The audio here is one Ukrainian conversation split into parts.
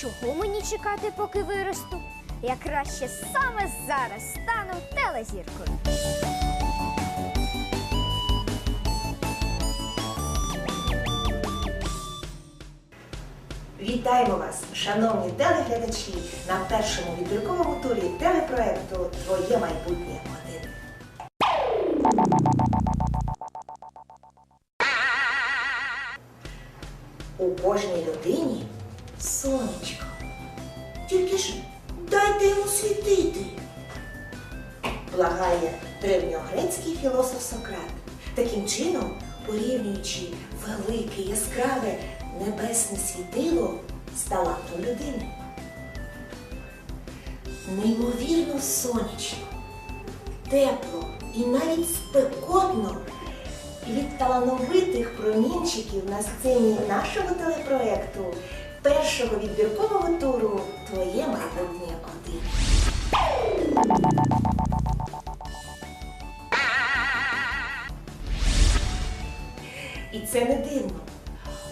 Чого мені чекати, поки виросту? Я краще саме зараз стану телезіркою. Вітаємо вас, шановні телеглядачі, на першому відбірковому турі телепроекту Твоє майбутнє кожній людині сонечко. Тільки ж дайте йому світити. Благає древньогрецький філософ Сократ, таким чином порівнюючи велике яскраве небесне світило з талантом людини. Неймовірно сонячно, тепло і навіть спекотно талановитих промінчиків на сцені нашого телепроекту першого відбіркового туру Твоє майбутнє один. І це не дивно.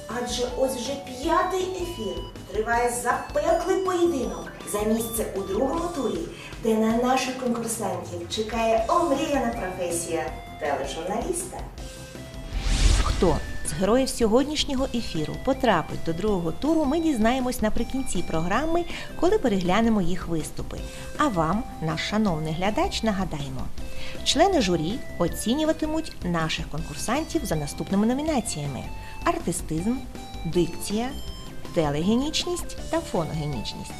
Адже ось вже п'ятий ефір триває запеклий поєдинок за місце у другому турі, де на наших конкурсантів чекає омріяна професія тележурналіста. Хто з героїв сьогоднішнього ефіру потрапить до другого туру, ми дізнаємось наприкінці програми, коли переглянемо їх виступи. А вам, наш шановний глядач, нагадаємо. Члени журі оцінюватимуть наших конкурсантів за наступними номінаціями: артистизм, дикція, телегенічність та фоногенічність.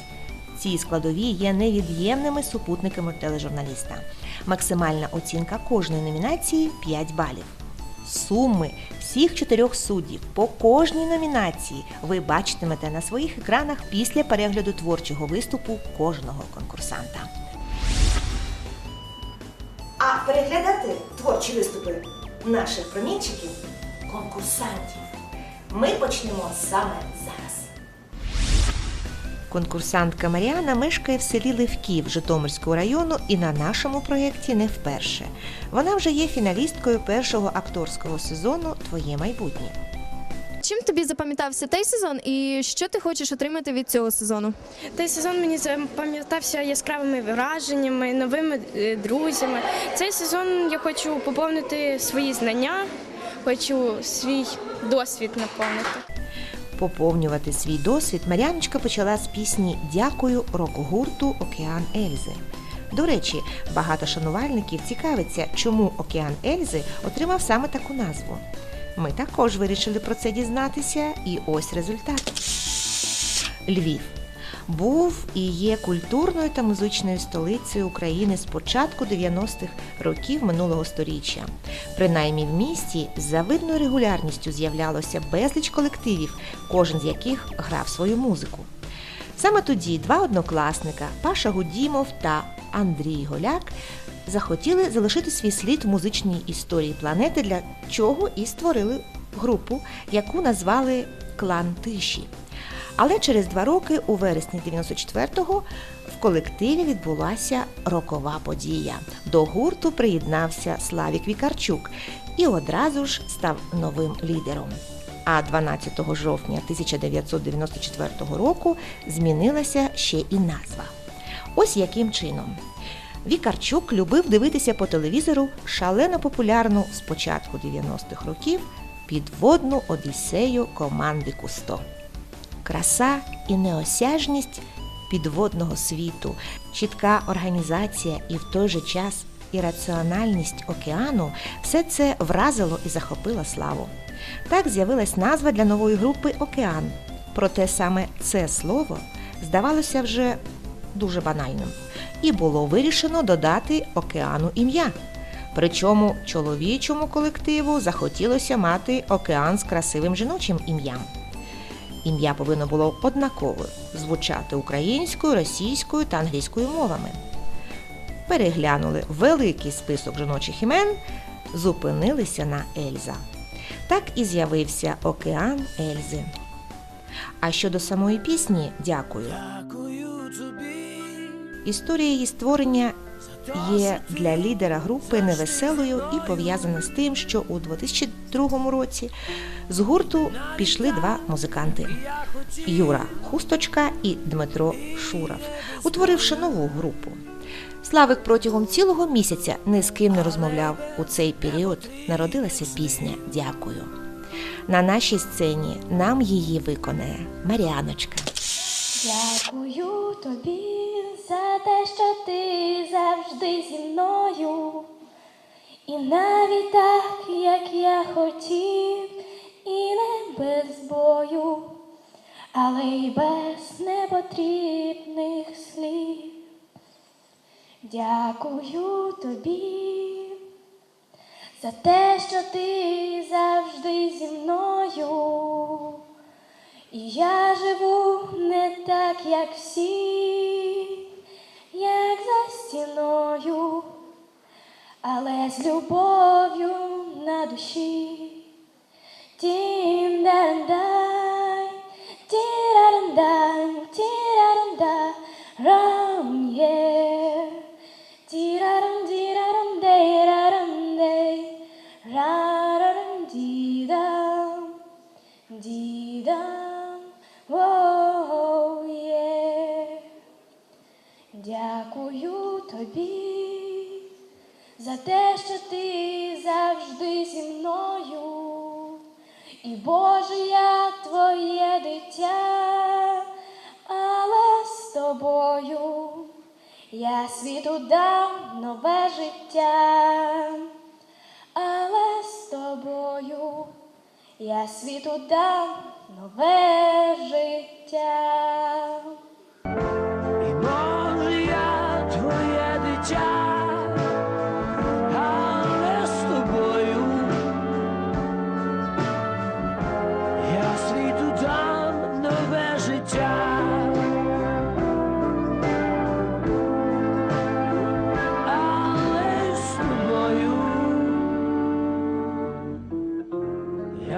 Ці складові є невід'ємними супутниками тележурналіста. Максимальна оцінка кожної номінації 5 балів. Суми всіх чотирьох суддів по кожній номінації ви бачитимете на своїх екранах після перегляду творчого виступу кожного конкурсанта. А переглядати творчі виступи наших промінчиків, конкурсантів, ми почнемо саме зараз. Конкурсантка Маріана мешкає в селі Левків Житомирського району і на нашому проєкті не вперше. Вона вже є фіналісткою першого акторського сезону Твоє майбутнє. Чим тобі запам'ятався той сезон і що ти хочеш отримати від цього сезону? Той сезон мені запам'ятався яскравими враженнями, новими е, друзями. Цей сезон я хочу поповнити свої знання, хочу свій досвід наповнити. Поповнювати свій досвід Мар'яночка почала з пісні Дякую рок-гурту Океан Ельзи. До речі, багато шанувальників цікавиться, чому Океан Ельзи отримав саме таку назву. Ми також вирішили про це дізнатися, і ось результат. Львів був і є культурною та музичною столицею України з початку 90-х років минулого століття. Принаймні в місті з завидною регулярністю з'являлося безліч колективів, кожен з яких грав свою музику. Саме тоді два однокласника Паша Гудімов та Андрій Голяк захотіли залишити свій слід в музичній історії планети, для чого і створили групу, яку назвали Клан Тиші. Але через два роки, у вересні 94-го, в колективі відбулася рокова подія. До гурту приєднався Славік Вікарчук і одразу ж став новим лідером. А 12 жовтня 1994 року змінилася ще і назва. Ось яким чином. Вікарчук любив дивитися по телевізору шалено популярну з початку 90-х років підводну одіссею команди Кусто. Краса і неосяжність підводного світу, чітка організація і в той же час ірраціональність океану все це вразило і захопило славу. Так з'явилась назва для нової групи Океан. Проте саме це слово здавалося вже дуже банальним, і було вирішено додати океану ім'я. Причому чоловічому колективу захотілося мати океан з красивим жіночим ім'ям. Ім'я повинно було однаково звучати українською, російською та англійською мовами. Переглянули великий список жіночих імен, зупинилися на Ельза. Так і з'явився океан Ельзи. А щодо самої пісні, дякую. Історія її створення є для лідера групи невеселою і пов'язана з тим, що у 2002 році з гурту пішли два музиканти Юра Хусточка і Дмитро Шуров, утворивши нову групу. Славик протягом цілого місяця ні з ким не розмовляв. У цей період народилася пісня Дякую. На нашій сцені нам її виконає Маріаночка. Дякую тобі за те, що ти завжди зі мною. І навіть так, як я хотів, і не без бою, але й без непотрібних слів. Дякую тобі за те, що ти завжди зі мною. І я живу не так, як всі, як за стіною, але з любов'ю на душі. Тін-дан-дай, ті-ра-дан-дай, ті-ра-дан-да, рам, є. Ті-ра-рам, ті-ра-рам, дей-ра-рам-дей, ра-ра-рам-ді-дам. Дідам, За те, що ти завжди зі мною. І Боже, я твоє дитя, але з тобою я світу дам нове життя, але з тобою я світу дам нове життя.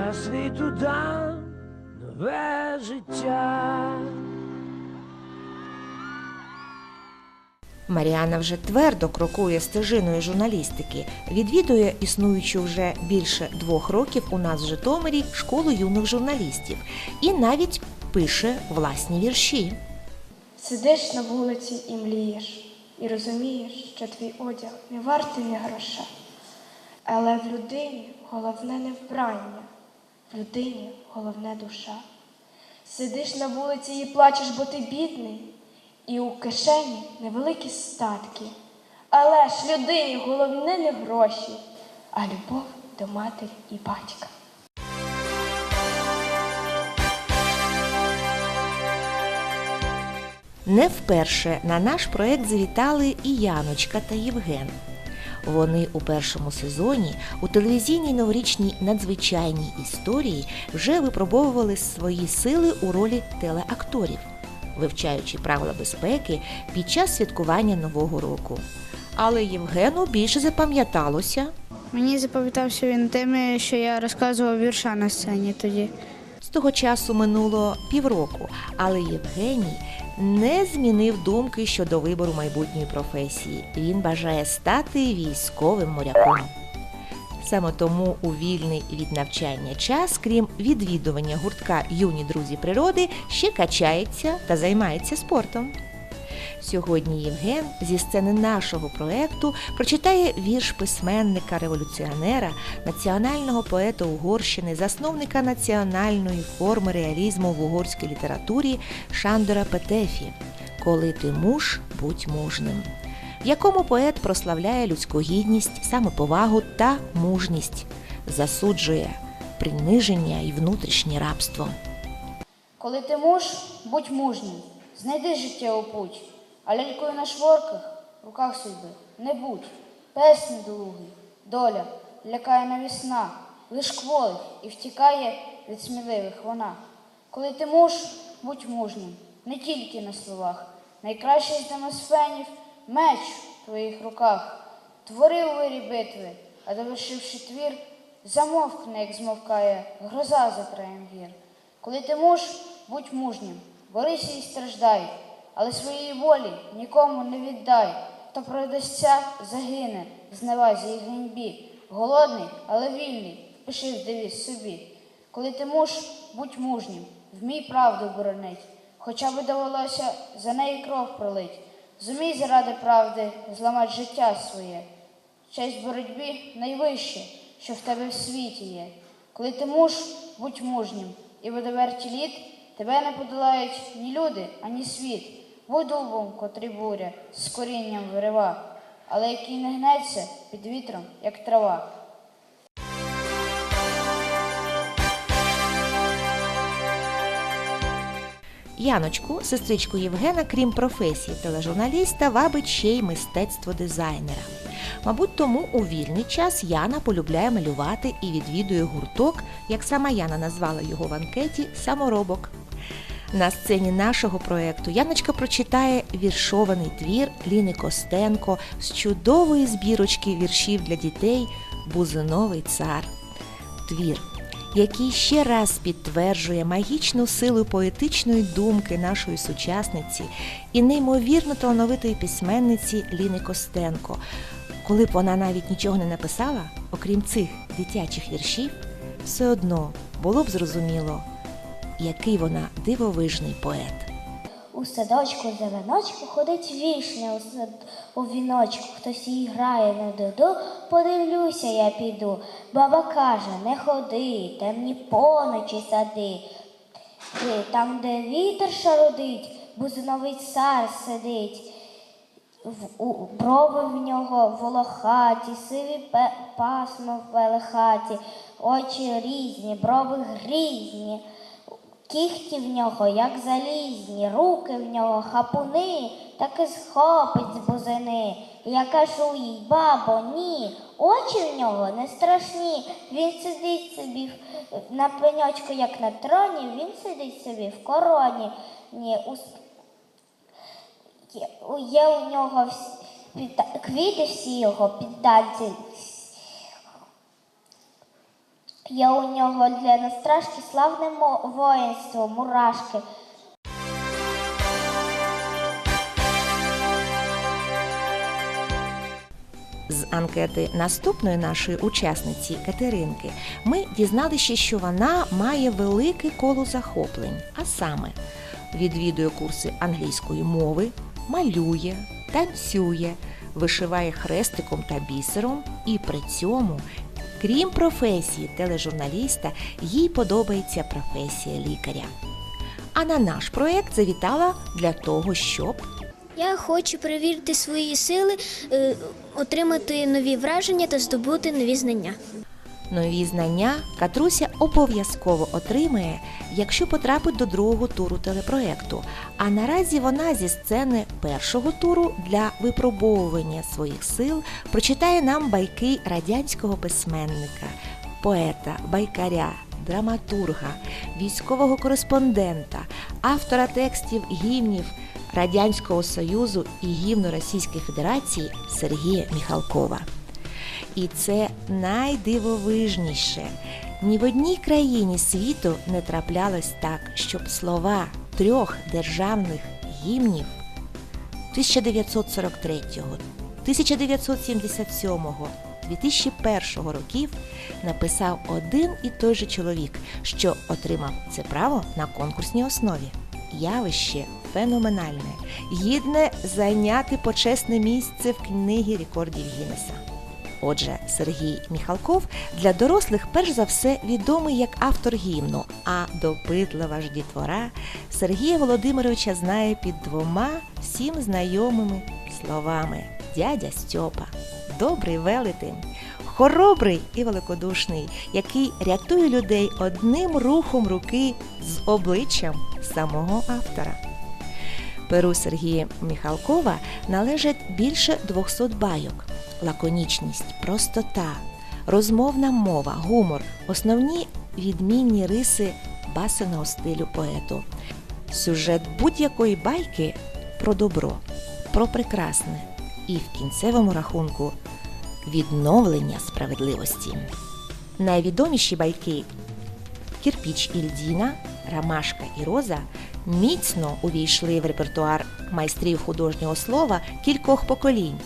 Я світу дам нове життя. Маріана вже твердо крокує стежиною журналістики, відвідує існуючу вже більше двох років у нас в Житомирі школу юних журналістів і навіть пише власні вірші. Сидиш на вулиці і млієш, і розумієш, що твій одяг не вартий ні гроша. Але в людині головне не вбрання, людині головне душа. Сидиш на вулиці і плачеш, бо ти бідний, і у кишені невеликі статки. Але ж людині головне не гроші, а любов до матері і батька. Не вперше на наш проект завітали і Яночка та Євген. Вони у першому сезоні у телевізійній новорічній надзвичайній історії вже випробовували свої сили у ролі телеакторів, вивчаючи правила безпеки під час святкування Нового року. Але Євгену більше запам'яталося Мені запам'ятався він тим, що я розказував вірша на сцені тоді. Того часу минуло півроку, але Євгеній не змінив думки щодо вибору майбутньої професії. Він бажає стати військовим моряком. Саме тому у вільний від навчання час, крім відвідування гуртка Юні друзі природи, ще качається та займається спортом. Сьогодні Євген зі сцени нашого проекту прочитає вірш письменника, революціонера, національного поета Угорщини, засновника національної форми реалізму в угорській літературі Шандора Петефі Коли ти муж, будь мужним, в якому поет прославляє людську гідність, самоповагу та мужність, засуджує приниження і внутрішнє рабство. Коли ти муж, будь мужнім, знайди життєву путь, а лялькою на шворках, в руках судьби, не будь, пес недолугий, Доля лякає навісна, лиш кволих і втікає від сміливих вона. Коли ти муж, будь мужнім, не тільки на словах. Найкращий з демосфенів меч в твоїх руках. Твори у вирі битви, а довершивши твір, замовкне, як змовкає гроза за краєм гір. Коли ти муж, будь мужнім, борися і страждай, але своєї волі нікому не віддай. Хто продасться, загине, в зневазі і ганьбі. Голодний, але вільний, впиши в собі. Коли ти муж, будь мужнім, вмій правду боронить, хоча би довелося за неї кров пролить. Зумій заради правди зламати життя своє. Честь боротьбі найвище, що в тебе в світі є. Коли ти муж, будь мужнім, і в доверті літ тебе не подолають ні люди, ані світ. Дубом, котрий буря, з корінням вирива, але який не гнеться під вітром, як трава. Яночку, сестричку Євгена, крім професії тележурналіста, вабить ще й мистецтво дизайнера. Мабуть, тому у вільний час Яна полюбляє малювати і відвідує гурток, як сама Яна назвала його в анкеті, саморобок. На сцені нашого проєкту Яночка прочитає віршований твір Ліни Костенко з чудової збірочки віршів для дітей Бузиновий цар. Твір, який ще раз підтверджує магічну силу поетичної думки нашої сучасниці і неймовірно талановитої письменниці Ліни Костенко. Коли б вона навіть нічого не написала, окрім цих дитячих віршів, все одно було б зрозуміло, який вона дивовижний поет. У садочку зеленочку ходить вішня у, сад... у віночку. Хтось їй грає на дуду, подивлюся, я піду. Баба каже, не ходи, темні поночі сади. Ти, Там, де вітер шарудить, бузиновий цар сидить. В, у, брови в нього волохаті, сиві пе, пасмо в пелехаті, очі різні, брови грізні. Кіхті в нього, як залізні, руки в нього хапуни, так і схопить з бузини. Я кажу їй, бабо, ні, очі в нього не страшні. Він сидить собі на пеньочку, як на троні, він сидить собі в короні. Ні, у, є, у- нього вс- підда- квіти всі його підданці. Є у нього для настрашки славне воїнство, мурашки. З анкети наступної нашої учасниці Катеринки ми дізналися, що вона має велике коло захоплень, а саме відвідує курси англійської мови, малює, танцює, вишиває хрестиком та бісером, і при цьому, крім професії тележурналіста, їй подобається професія лікаря. А на наш проєкт завітала для того, щоб Я хочу перевірити свої сили, е, отримати нові враження та здобути нові знання. Нові знання Катруся обов'язково отримає, якщо потрапить до другого туру телепроекту. А наразі вона зі сцени першого туру для випробовування своїх сил прочитає нам байки радянського письменника, поета, байкаря, драматурга, військового кореспондента, автора текстів гімнів Радянського Союзу і гімну Російської Федерації Сергія Міхалкова. І це найдивовижніше. Ні в одній країні світу не траплялось так, щоб слова трьох державних гімнів 1943, 1977, 2001 років написав один і той же чоловік, що отримав це право на конкурсній основі. Явище феноменальне, гідне зайняти почесне місце в книгі рекордів Гіннеса. Отже, Сергій Міхалков для дорослих перш за все відомий як автор гімну, а допитлива ж дітвора Сергія Володимировича знає під двома всім знайомими словами дядя Стьопа, добрий велетень, хоробрий і великодушний, який рятує людей одним рухом руки з обличчям самого автора. Перу Сергія Міхалкова належать більше 200 байок. Лаконічність, простота, розмовна мова, гумор. Основні відмінні риси басеного стилю поету. Сюжет будь-якої байки про добро, про прекрасне і в кінцевому рахунку відновлення справедливості. Найвідоміші байки. Кірпіч Ільдіна, Ромашка і Роза міцно увійшли в репертуар майстрів художнього слова кількох поколінь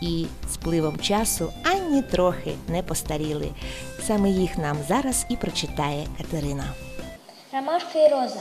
і з пливом часу ані трохи не постаріли. Саме їх нам зараз і прочитає Катерина. Ромашка и роза.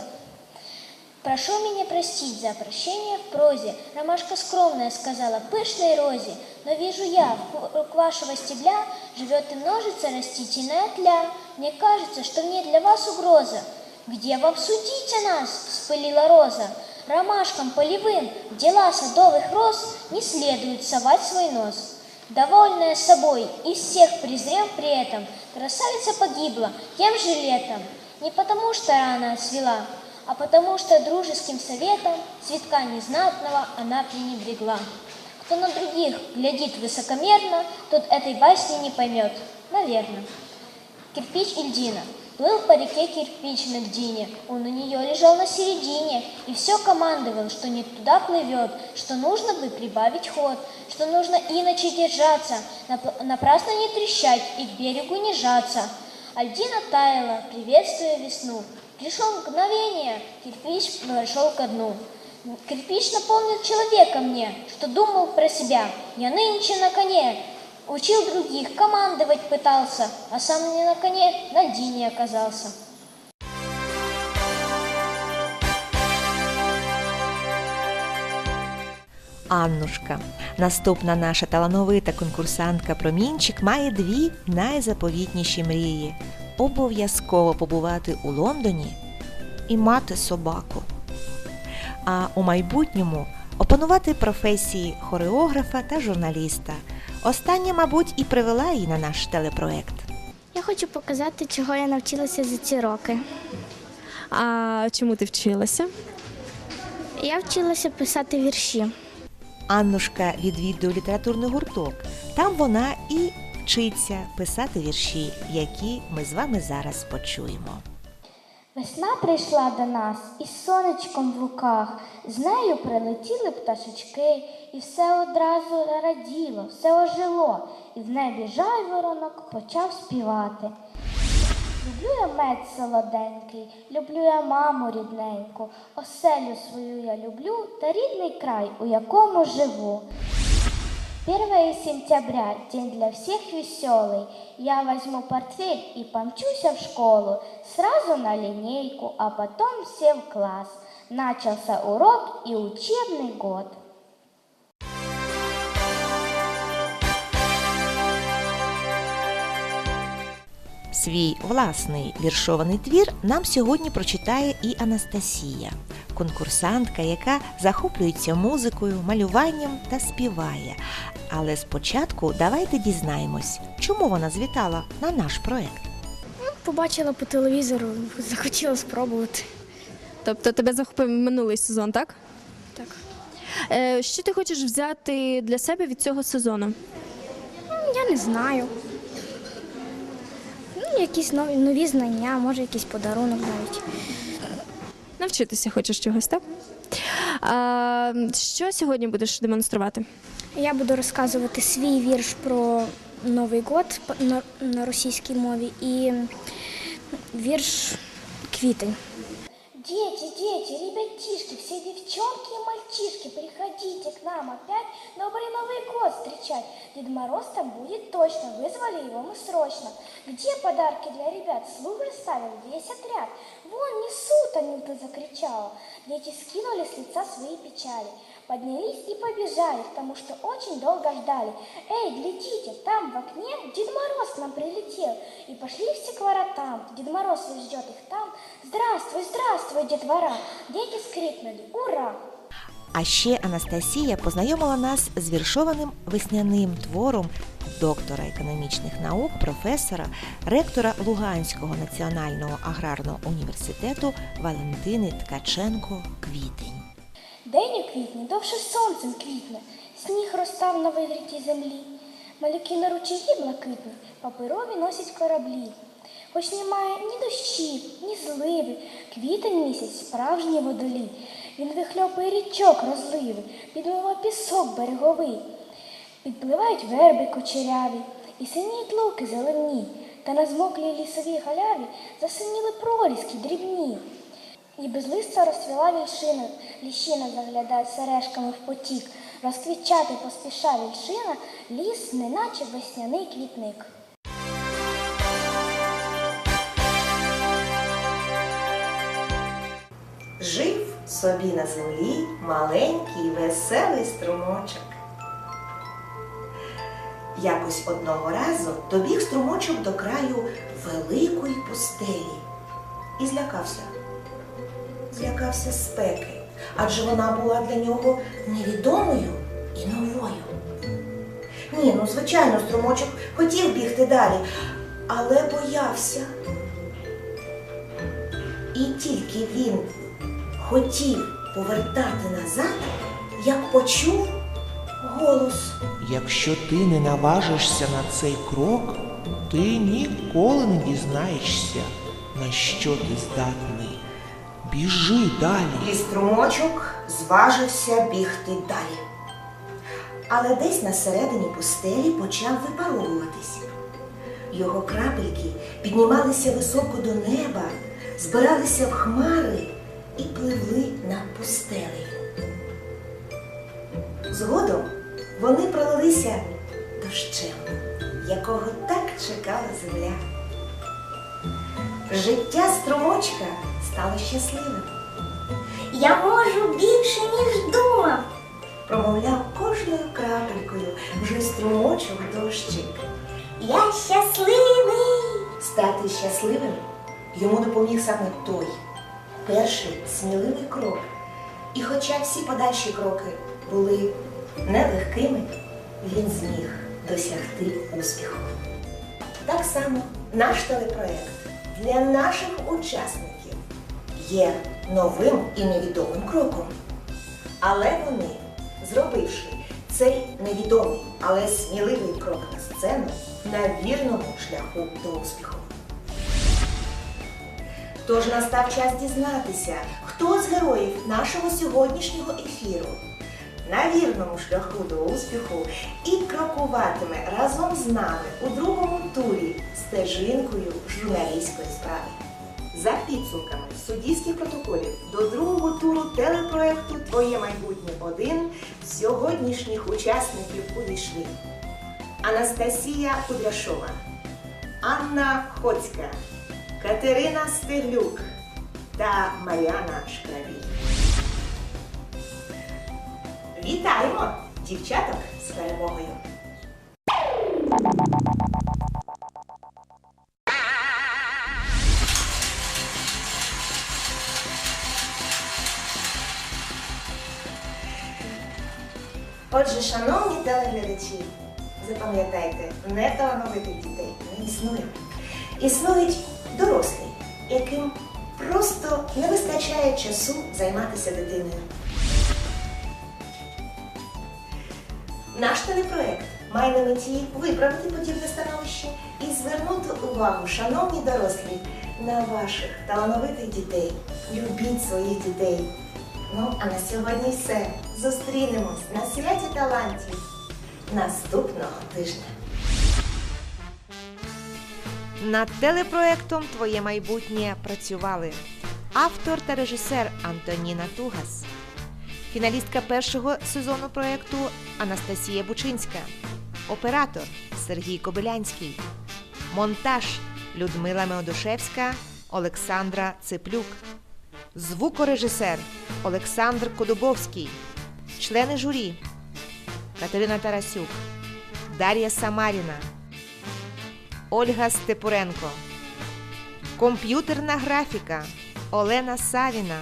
Прошу меня простить за прощение в прозе. Ромашка скромная сказала пышной розе, но вижу я, вокруг вашего стебля живет и множится растительная тля. Мне кажется, что в ней для вас угроза. Где вам судить о нас? вспылила роза. Ромашкам полевым дела садовых роз не следует совать свой нос. Довольная собой и всех презрев при этом, красавица погибла тем же летом. Не потому, что рано отцвела, а потому, что дружеским советом цветка незнатного она пренебрегла. Кто на других глядит высокомерно, тот этой басни не поймет, наверное. Кирпич Ильдина. Плыл по реке кирпич на льдине, он у нее лежал на середине и все командовал, что не туда плывет, что нужно бы прибавить ход, что нужно иначе держаться, нап- напрасно не трещать и к берегу не жаться. Альдина таяла, приветствуя весну. Пришло мгновение, кирпич пошел ко дну. Кирпич напомнил человека мне, что думал про себя. Я нынче на коне, учил других, командовать пытался, а сам не на коне, на льдине оказался. Аннушка. Наступна наша талановита конкурсантка Промінчик має дві найзаповітніші мрії: обов'язково побувати у Лондоні і мати собаку. А у майбутньому опанувати професії хореографа та журналіста. Остання, мабуть, і привела її на наш телепроект. Я хочу показати, чого я навчилася за ці роки. А чому ти вчилася? Я вчилася писати вірші. Аннушка відвідує літературний гурток. Там вона і вчиться писати вірші, які ми з вами зараз почуємо. Весна прийшла до нас із сонечком в руках, з нею прилетіли пташечки, і все одразу раділо, все ожило, і в небі жайворонок почав співати. Люблю я мед солоденький, люблю я маму рідненьку, оселю свою я люблю та рідний край, у якому живу. 1 сентября, день для всех веселый. Я возьму портфель и помчуся в школу, сразу на линейку, а потом все в класс. Начался урок и учебный год. Свій власний віршований твір нам сьогодні прочитає і Анастасія, конкурсантка, яка захоплюється музикою, малюванням та співає. Але спочатку давайте дізнаємось, чому вона звітала на наш проект. Побачила по телевізору, захотіла спробувати. Тобто тебе захопив минулий сезон, так? Так. Е, що ти хочеш взяти для себе від цього сезону? Я не знаю. Ну, якісь нові, нові знання, може якийсь подарунок навіть. Навчитися хочеш чогось, так? А, що сьогодні будеш демонструвати? Я буду розказувати свій вірш про Новий год на російській мові і вірш Квітень. Дети, дети, ребятишки, все девчонки и мальчишки, приходите к нам опять добрый Новый год встречать. Дед Мороз там будет точно, вызвали его мы срочно. Где подарки для ребят? Слуг расставил весь отряд. Вон несут они-то закричала. Дети скинули с лица свои печали. Поднялись и побежали, потому что очень долго ждали. Эй, глядите, там в окне Дед Мороз нам прилетел. И пошли все к воротам. Дед Мороз ждет их там. Здравствуй, здравствуй, детвора. Дети скрикнули «Ура!» А ще Анастасія познайомила нас з віршованим весняним твором доктора економічних наук, професора, ректора Луганського національного аграрного університету Валентини Ткаченко Квітень. День у квітні довше сонцем квітне, сніг розстав на вигрітій землі. Малюки на ручаї блакитні, паперові носять кораблі. Хоч немає ні дощів, ні зливи, квітень місяць справжній водолій. Він вихльопує річок розливи, підмиває пісок береговий. Підпливають верби кучеряві, і синіють луки зелені, та на змоклій лісовій галяві засиніли проліски дрібні. І без листя розцвіла вільшина, ліщина заглядає сережками в потік. Розквітчати поспіша вільшина, ліс, неначе весняний квітник. Жив собі на землі маленький веселий струмочок. Якось одного разу добіг струмочок до краю великої пустелі і злякався. Злякався спеки, адже вона була для нього невідомою і новою. Ні, ну звичайно, струмочок хотів бігти далі, але боявся. І тільки він хотів повертати назад, як почув голос. Якщо ти не наважишся на цей крок, ти ніколи не дізнаєшся, на що ти здатний. Біжи далі. І струмочок зважився бігти далі. Але десь на середині пустелі почав випаровуватись. Його крапельки піднімалися високо до неба, збиралися в хмари і пливли над пустелею. Згодом вони пролилися дощем, якого так чекала земля. Життя струмочка стало щасливим. Я можу більше, ніж думав, промовляв кожною крапелькою вже струмочок дощик. Я щасливий. Стати щасливим йому допоміг саме той перший сміливий крок. І хоча всі подальші кроки були нелегкими, він зміг досягти успіху. Так само наш телепроект для наших учасників є новим і невідомим кроком. Але вони, зробивши цей невідомий, але сміливий крок на сцену, на вірному шляху до успіху. Тож настав час дізнатися, хто з героїв нашого сьогоднішнього ефіру на вірному шляху до успіху і крокуватиме разом з нами у другому турі стежинкою журналістської справи. За підсумками суддівських протоколів до другого туру телепроекту Твоє майбутнє 1 сьогоднішніх учасників увійшли Анастасія Кудряшова, Анна Хоцька, Катерина Стеглюк та Мар'яна Шкрабій. Вітаємо дівчаток з перемогою! Отже, шановні телеглядачі, запам'ятайте, неталановитих дітей не існує. Існують дорослі, яким просто не вистачає часу займатися дитиною. Наш телепроект має на меті виправити подібне становище і звернути увагу, шановні дорослі, на ваших талановитих дітей. Любіть своїх дітей. Ну, а на сьогодні все. Зустрінемось на святі талантів наступного тижня. Над телепроектом Твоє майбутнє працювали автор та режисер Антоніна Тугас, фіналістка першого сезону проекту Анастасія Бучинська, оператор Сергій Кобилянський, монтаж Людмила Меодушевська, Олександра Циплюк, звукорежисер Олександр Кодубовський, члени журі Катерина Тарасюк, Дар'я Самаріна. Ольга Степуренко. Комп'ютерна графіка Олена Савіна.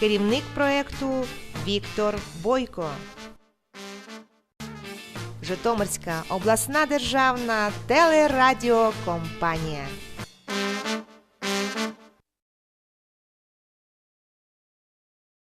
Керівник проекту Віктор Бойко. Житомирська обласна державна телерадіокомпанія.